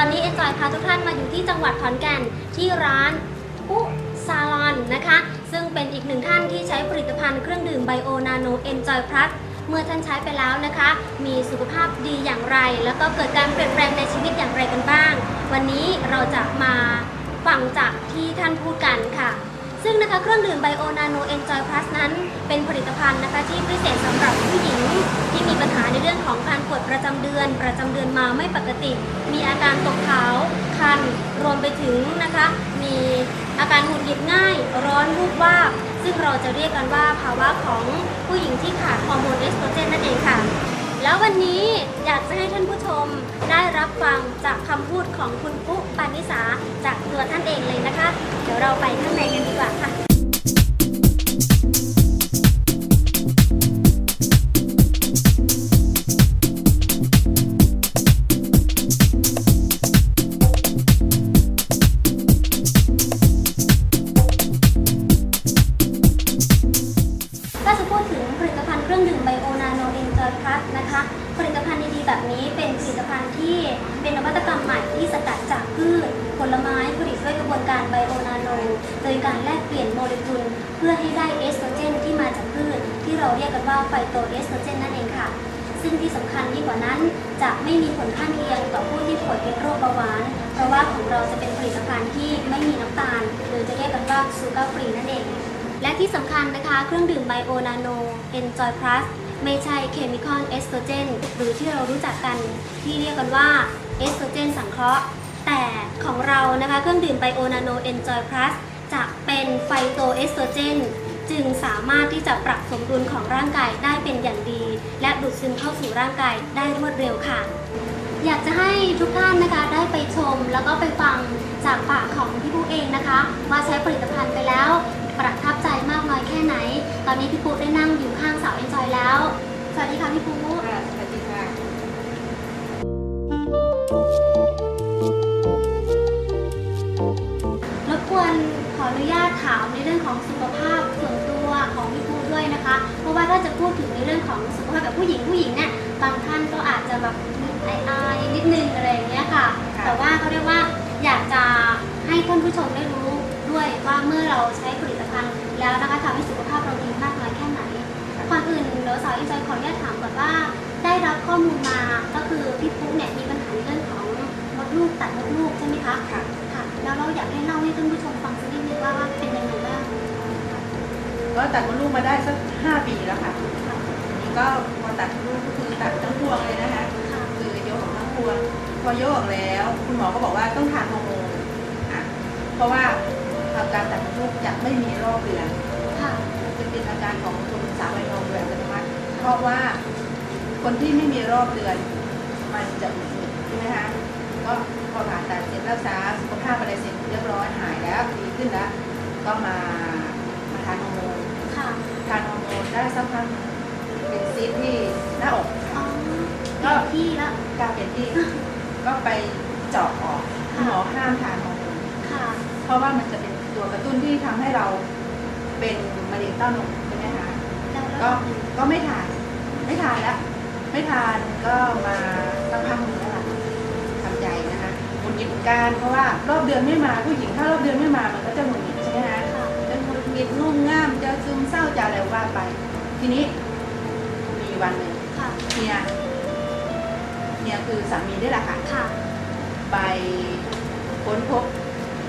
ตอนนี้เอ็นจอยพาทุกท่านมาอยู่ที่จังหวัดขอนแก่นที่ร้านอุซาลอนนะคะ ซึ่งเป็นอีกหนึ่งท่านที่ใช้ผลิตภัณฑ์เครื่องดื่มไบโอนาโนเอนจอยพลัสเมื่อท่านใช้ไปแล้วนะคะ มีสุขภาพดีอย่างไร แล้วก็เกิดการเปลี่ยนแปลงในชีวิตอย่างไรกันบ้าง วันนี้เราจะมาฟังจากที่ท่านพูดกันค่ะ ซึ่งนะคะเครื่องดื่มไบโอนาโนเอนจอยพลัสนั้น เป็นผลิตภัณฑ์นะคะที่พิเศษสำหรับผู้หญิง ที่มีปัญหาในเรื่องของการปวดประจำเดือน ประจำเดือนมาไม่ปกติ มีอาการตกขาว คัน รวมไปถึงนะคะ มีอาการหงุดหงิดง่าย ร้อนวูบวาบซึ่งเราจะเรียกกันว่าภาวะของผู้หญิงที่ขาดฮอร์โมนเอสโตรเจนนั่นเองค่ะ แล้ววันนี้อยากจะให้ท่านผู้ชมได้รับฟังจากคำพูดของคุณปุ๊ปานิสาจากตัวท่านเองเลยนะคะ เดี๋ยวเราไปข้างในกันดีกว่าค่ะ ภัณฑ์ที่เป็นนวัตกรรมใหม่ที่สกัดจากพืช ผลไม้ผลิตด้วยกระบวนการไบโอนาโน โดยการแลกเปลี่ยนโมเลกุล เพื่อให้ได้เอสโตรเจนที่มาจากพืช ที่เราเรียกกันว่าไฟโตเอสโตรเจนนั่นเองค่ะ ซึ่งที่สำคัญยิ่งกว่านั้น จะไม่มีผลข้างเคียงต่อผู้ที่ป่วยเป็นโรคเบาหวาน เพราะว่าของเราจะเป็นผลิตภัณฑ์ที่ไม่มีน้ำตาล หรือจะเรียกกันว่าซูการ์ฟรีนั่นเองและที่สำคัญนะคะ เครื่องดื่มไบโอนาโนเอนจอยพลัส ไม่ใช่เคมีคอลเอสโตรเจนหรือที่เรารู้จักกันที่เรียกกันว่าเอสโตรเจนสังเคราะห์ แต่ของเรานะคะเครื่องดื่มไบโอนาโนเอนจอยพลัสจะเป็นไฟโตเอสโตรเจนจึงสามารถที่จะปรับสมดุลของร่างกายได้เป็นอย่างดี และดูดซึมเข้าสู่ร่างกายได้รวดเร็วค่ะ อยากจะให้ทุกท่านนะคะได้ไปชมแล้วก็ไปฟังจากปากของพี่ปุ๊เองนะคะ ว่าใช้ผลิตภัณฑ์ไปแล้ว ค่ไหน ตอนนี้พี่ปุ๊ได้นั่งอยู่ข้างสาวเอนจอยแล้ว สวัสดีค่ะพี่ปุ๊ค่ะสวัสดีค่ะรบกวนขออนุญาตถามในเรื่องของสุขภาพส่วนตัวของพี่ปุ๊ด้วยนะคะ เพราะว่าถ้าจะพูดถึงในเรื่องของสุขภาพแบบผู้หญิงผู้หญิงเนี่ยบางท่านก็อาจจะแบบมีไออายๆนิดนึงอะไรอย่างเงี้ยค่ะค่ะ แต่ว่าเขาเรียกว่าอยากจะให้ท่านผู้ชมได้รู้ ด้วยว่าเมื่อเราใช้ผลิตภัณฑ์แล้วนะคะทำให้สุขภาพเราดีมากน้อยแค่ไหนก่อนอื่นเดี๋ยวสาวอินใจขออนุญาตถามก่อนว่า ได้รับข้อมูลมาก็คือพี่ปุ๊เนี่ยมีปัญหาในเรื่องของมดลูกตัดมดลูกใช่ไหมคะค่ะค่ะแล้วเราอยากให้เล่าให้ท่านผู้ชมฟังสักนิดนึงว่าว่าเป็นยังไงบ้างก็ตัดมดลูกมาได้สักห้าปีแล้วค่ะนี่ก็พอตัดมดลูกก็คือตัดทั้งพวงเลยนะคะค่ะคือยกออกทั้งพวงพอยกออกแล้ว คุณหมอก็บอกว่าต้องทานฮอร์โมนอะเพราะว่า การตัดมดลูกจะไม่มีรอบเดือนค่ะจะเป็นอาการของคนสาววัยทองโดยอัตโนมัติเพราะว่าคนที่ไม่มีรอบเดือน มันจะหงุดหงิดใช่ไหมคะก็พอผ่าตัดเสร็จรักษาสุขภาพอะไรเสร็จเรียบร้อยหายแล้วดีขึ้นแล้วก็มามาทานฮอร์โมนค่ะทานฮอร์โมนได้สักพักเป็นซีสที่หน้าอกอ๋อก็ที่แล้วกลายเป็นที่ก็ไปเจาะออกคุณหมอห้ามทานฮอร์โมนค่ะเพราะว่ามันจะเป็น ตัวกระตุ้นที่ทำให้เราเป็นมะเร็งเต้านมใช่ไหมคะแล้วแล้วก็ก็ไม่ทาน ไม่ทานแล้วไม่ทานก็มาตั้งพักหนึงแล้วล่ะทำใจนะคะหงุดหงิดเหมือนกันเพราะว่ารอบเดือนไม่มาผู้หญิงถ้ารอบเดือนไม่มามันก็จะหงุดหงิดใช่ไหมคะค่ะจะหงุดหงิดงุ่มง่ามจะซึมเศร้าจะอะไรว่าไป ทีนี้มีวันหนึ่งค่ะเมียเมียคือสามีได้แหละค่ะค่ะ ไปค้นพบ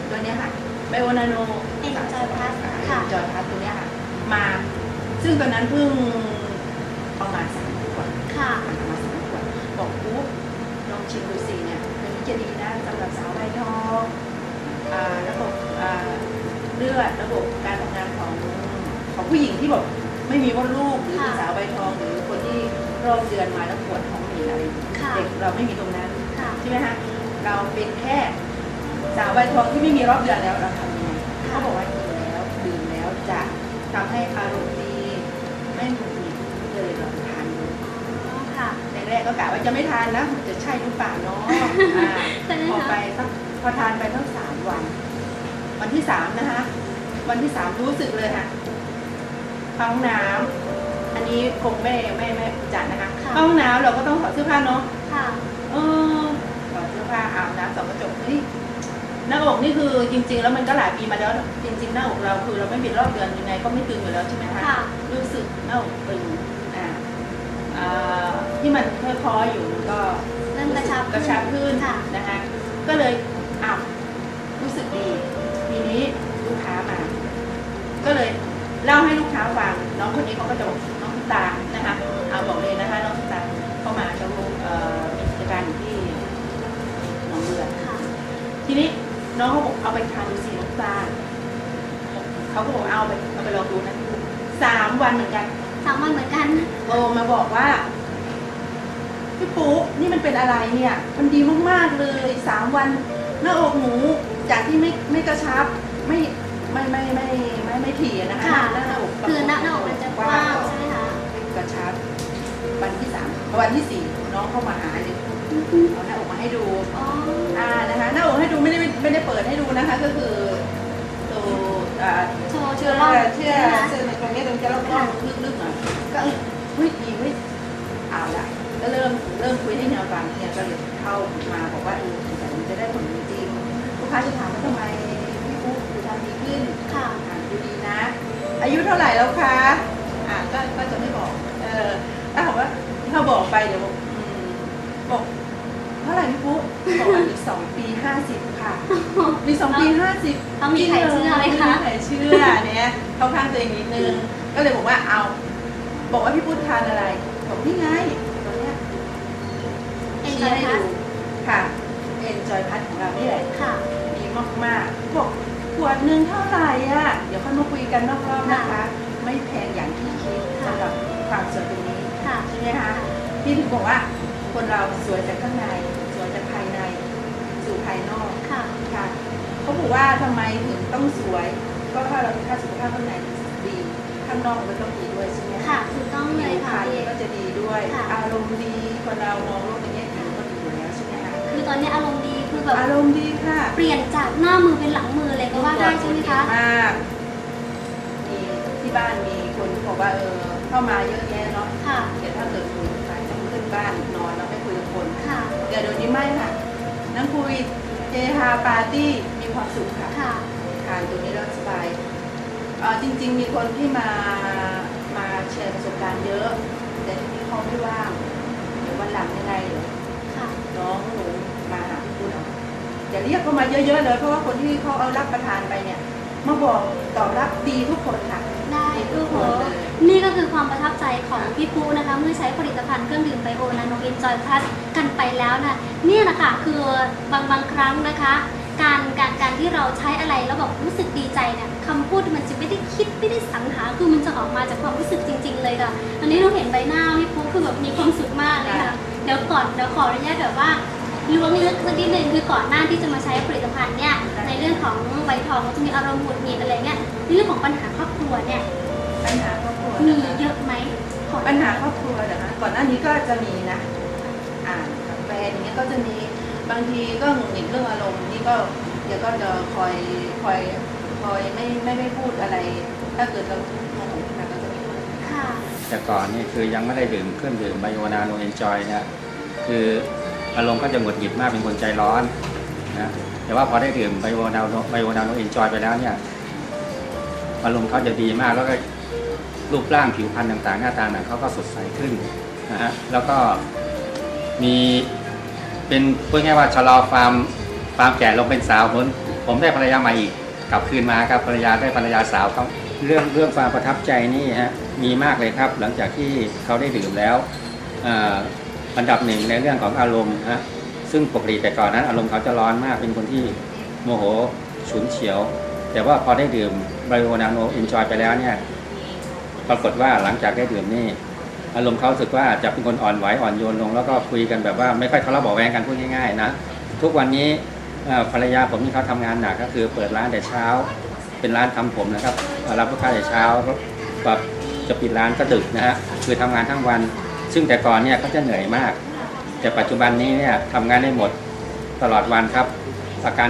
ตัวเนี้ยค่ะ ไบโอนาโนเอ็นจอยพลัสค่ะ จอยพัดตัวเนี้ยค่ะ มา ซึ่งตอนนั้นเพิ่งประมาณสามขวดค่ะประมาณสามขวดบอกปุ๊บลองชิมดูสิเนี่ยมันจะดีนะสำหรับสาวใบทองอ่าระบบอ่าเลือดระบบการทำงานของของผู้หญิงที่แบบไม่มีมดลูกหรือเป็นสาวใบทองหรือคนที่รอบเดือนมาแล้วปวดท้องมีอะไรเงี้ยค่ะเด็กเราไม่มีตรงนั้นค่ะใช่ไหมคะเราเป็นแค่ สาวใบทองที่ไม่มีรอบเดือนแล้วเราทำยังไงเขาบอกว่ากินแล้วดื่มแล้วจะทำให้อารมณ์ดีไม่หงุดหงิดเลยลองทานดูอ๋อค่ะแรกๆก็กะว่าจะไม่ทานนะมันจะใช่หรือเปล่าเนาะอ่าใช่ไหมพอคะไปสักพอทานไปทั้งสามวัน วันที่สามนะคะวันที่สามรู้สึกเลยค่ะเข้าห้องน้ำอันนี้คงไม่ไม่ไม่จัดนะคะเข้าห้องน้ำเราก็ต้องถอดเสื้อผ้าเนาะค่ะเออถอดเสื้อผ้าอาบน้ำส่องกระจกเฮ้ย หน้าอกนี่คือจริง ๆ แล้วมันก็หลายปีมาแล้วจริง ๆ หน้าอกเราคือเราไม่มีรอบเดือนยังไง ก็ไม่ตึงอยู่แล้วใช่ไหมคะค่ะ รู้สึกหน้าอกตึงอ่าอ่าที่มันค่อยๆอยู่มันก็ เริ่มกระชับกระชับขึ้นค่ะ นะคะ ก็เลยอ้าวรู้สึกดีทีนี้ลูกค้ามา ก็เลยเล่าให้ลูกค้าฟังน้องคนนี้เขาก็จะบอกน้องตุ๊กตานะคะเอาบอกเลยนะคะ น้องตุ๊กตาเข้ามาเขาเอ่อมีกิจการอยู่ที่หนองเรือ ค่ะ ที นี้น้องเขาบอกเอาไปทานดูสิน้องตุ๊กตาเขาก็บอกเอาไปเอาไปลองดูนะพี่ปุ๊สามวันเหมือนกันสามวันเหมือนกันโทรมาบอกว่าพี่ปุ๊นี่มันเป็นอะไรเนี่ย มันดีมากๆเลยสามวันหน้าอกหนูจากที่ไม่ไม่กระชับไม่ไม่ไม่ไม่ไม่ไม่ถี่อะนะคะค่ะหน้าอกคือหน้าหน้าอกมันจะกว้างใช่ไหมคะกระชับวันที่สามวันที่สี่น้องเข้ามาหาเลยเอาหน้าอกมาให้ดูอ๋ออ่า ไม่ได้ไม่ได้เปิดให้ดูนะคะ ก็คือตัวอ่าโชว์โชเชื่อว์รอบเชื่อใช่ไหมคะเชื่อในตรงนี้ตรงจะล่องๆลึกๆหน่อยก็เออเฮ้ยดีเว้ยเอาละก็เริ่มเริ่มคุยให้แนวฟังเนี่ยก็เลยเข้ามาบอกว่าเออสงสัยมันจะได้ผลจริงๆลูกค้าจะถามว่าทำไมพี่ปุ๊กดูทำดีขึ้น ค่ะ อ่าดูดีนะ อายุเท่าไหร่แล้วคะ อ่าก็ก็จะไม่บอก เออถ้าบอกว่าถ้าบอกไปเดี๋ยวบอกอืมบอกเท่าไหร่พี่ปุ๊ กบอกว่าอีกสองปีห้าสิบค่ะ มีสองปีห้าสิบต้องมีใครเชื่อไหมคะใครเชื่อเนี่ยเข้าข้างตัวเองนิดนึง ก็เลยบอกว่าเอา บอกว่าพี่พูดทานอะไร บอกนี่ไงตัวเนี้ยเอ็นชี้จอยให้พัสดูค่ะเอ็นจอยพัทของเรานี่แหละค่ะดีมากๆบอกขวดหนึ่งเท่าไหร่อะ เดี๋ยวค่อยมาคุยกันนอกรอบนะคะ ไม่แพงอย่างที่คิดสำหรับความสวยตรงนี้ค่ะใช่ไหมคะพี่ถึงบอกว่าคนเราสวยจากข้างในสวยจากภายในสู่ภายนอกค่ะ ค่ะเขาบอกว่าทำไมถึงต้องสวย ก็ถ้าเราถ้าสุขภาพข้างในดีข้างนอกมันก็ต้องดีด้วยใช่ไหมค่ะถูกต้องเลยผิวพค่ะรรณพี่ก็จะดีด้วย ค่ะ อารมณ์ดีคนเรามองโลกในแง่ดีก็ดีอยู่แล้วใช่ไหมคะคือตอนนี้อารมณ์ดีคือแบบอารมณ์ดีค่ะเปลี่ยนจากหน้ามือเป็นหลังมือเลยก็ว่าได้ใช่ไหมคะมากมีที่บ้านมีคนบอกว่าเออเข้ามาเยอะแยะเนาะค่ะ เดี๋ยวถ้าเกิดคุยไปต้องขึ้นบ้านนอนแล้วไม่คุยกับคนค่ะเดี๋ยวเดี๋ยวนี้ไม่ค่ะ นั่งคุยเฮฮาปาร์ตี้มีความสุขค่ะค่ะทานตัวนี้แล้วสบายเอ่อจริง ๆ มีคนที่มามาแชร์ประสบการณ์เยอะ แต่ทีนี้เขาไม่ว่างเดี๋ยววันหลังยังไงเดี๋ยวค่ะน้องหนูมาหาพี่ปุณเอาอย่าเรียกเขามาเยอะๆเลยเพราะว่าคนที่เขาเอารับประทานไปเนี่ยมาบอกตอบรับดีทุกคนค่ะได้ดีทุโอ้กโหคนเลยนี่ก็ คือความประทับใจของพี่ปูนะคะ เมื่อใช้ผลิตภัณฑ์เครื่องดื่มไบโอนาโนเอนจอยพลัสกันไปแล้วนะเนี่ยนะคะคือบางบางครั้งนะคะ การการการที่เราใช้อะไรแล้วแบบรู้สึกดีใจเนี่ยคำพูดมันจะไม่ได้คิดไม่ได้สรรหาคือมันจะออกมาจากความรู้สึกจริง ๆ เลยค่ะอันนี้เราเห็นใบหน้าพี่ปูคือแบบมีความสุขมากเลยค่ะเดี๋ยวก่อนเดี๋ยวขออนุญาตแบบว่าล้วงลึกสักนิดนึงคือก่อนหน้าที่จะมาใช้ผลิตภัณฑ์เนี่ยในเรื่องของใบทองก็จะมีอารมณ์หงุดหงิดอะไรเงี้ยในเรื่องของปัญหาครอบครัวเนี่ยปัญหาครอบครัว มีนะคะเยอะไหมขอปัญหาครอบครัวเหรอคะก่อนหน้านี้ก็จะมีนะอ่านกับแฟนอย่างเงี้ยก็จะมีบางทีก็หงุดหงิดเรื่องอารมณ์นี่ก็เดี๋ยวก็จะคอยคอยคอยไม่ไม่ไม่พูดอะไร ถ้าเกิดเราโมโหขึ้นมาก็จะไม่พูดค่ะแต่ก่อนนี่คือยังไม่ได้ดื่มเครื่องดื่มไบโอนาโนเอนจอยเนี่ยคืออารมณ์ก็จะหงุดหงิดมากเป็นคนใจร้อนนะแต่ว่าพอได้ดื่มไบโอนาโนไบโอนาโนเอนจอยไปแล้วเนี่ยอารมณ์เขาจะดีมากแล้วก็ รูปร่างผิวพรรณต่างๆ หน้าตาเนี่ยเขาก็สดใสขึ้นนะฮะแล้วก็มีเป็นพูดง่ายว่าชะลอความความแก่ลงเป็นสาวผมผมได้ภรรยาใหม่อีกกลับคืนมาครับภรรยาได้ภรรยาสาวเขาเรื่องเรื่องความประทับใจนี่ฮะมีมากเลยครับ หลังจากที่เขาได้ดื่มแล้วอ่าอันดับหนึ่งในเรื่องของอารมณ์ฮะซึ่งปกติแต่ก่อนนั้น อารมณ์เขาจะร้อนมากเป็นคนที่โมโหฉุนเฉียว แต่ว่าพอได้ดื่มไบโอนาโนเอนจอยไปแล้วเนี่ย ปรากฏว่าหลังจากได้ดื่มนี่อารมณ์เขาสึกว่าจะเป็นคนอ่อนไหวอ่อนโยนลง แล้วก็คุยกันแบบว่าไม่ค่อยทะเลาะเบาแวงกันพูดง่ายๆนะทุกวันนี้ภรรยาผมนี่เขาทำงานหนักก็คือเปิดร้านแต่เช้า เป็นร้านทำผมนะครับรับลูกค้าแต่เช้าแบบจะปิดร้านก็ดึกนะฮะคือทำงานทั้งวัน ซึ่งแต่ก่อนเนี่ยเขาจะเหนื่อยมาก แต่ปัจจุบันนี้เนี่ยทำงานได้หมดตลอดวันครับอาการ